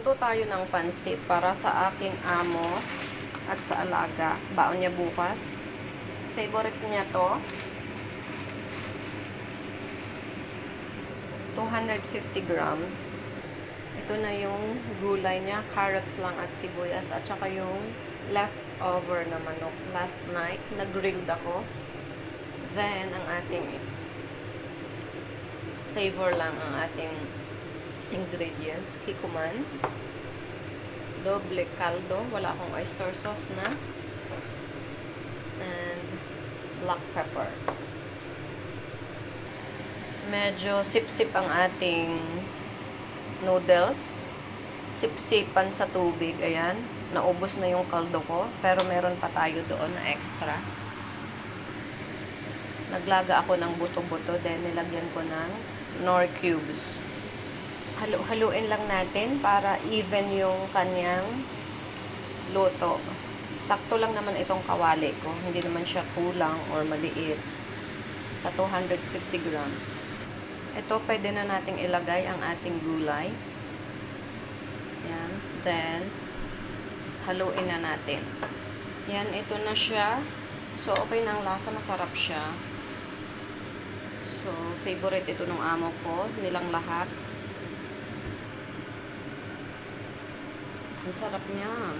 Magluto tayo ng pansit para sa aking amo at sa alaga. Baon niya bukas. Favorite niya to. 250 grams. Ito na yung gulay niya, carrots lang at sibuyas at saka yung leftover na manok. Last night, nag-grilled ako. Then, ang ating savor lang ang ating ingredients. Kikuman. Doble caldo. Wala akong oyster sauce na. And black pepper. Medyo sip-sip ang ating noodles. Sip-sipan sa tubig. Ayan. Naubos na yung kaldo ko. Pero meron pa tayo doon na extra. Naglaga ako ng buto-buto. Then nilagyan ko ng nor cubes. Halo-haluin lang natin para even yung kanyang luto. Sakto lang naman itong kawali ko. Hindi naman siya kulang or maliit. Sa 250 grams. Ito, pwede na nating ilagay ang ating gulay. Yan. Then, haluin na natin. Yan, ito na siya. So, okay ang lasa. Masarap siya. So, favorite ito ng amo ko. Nilang lahat. Ang sarap niya.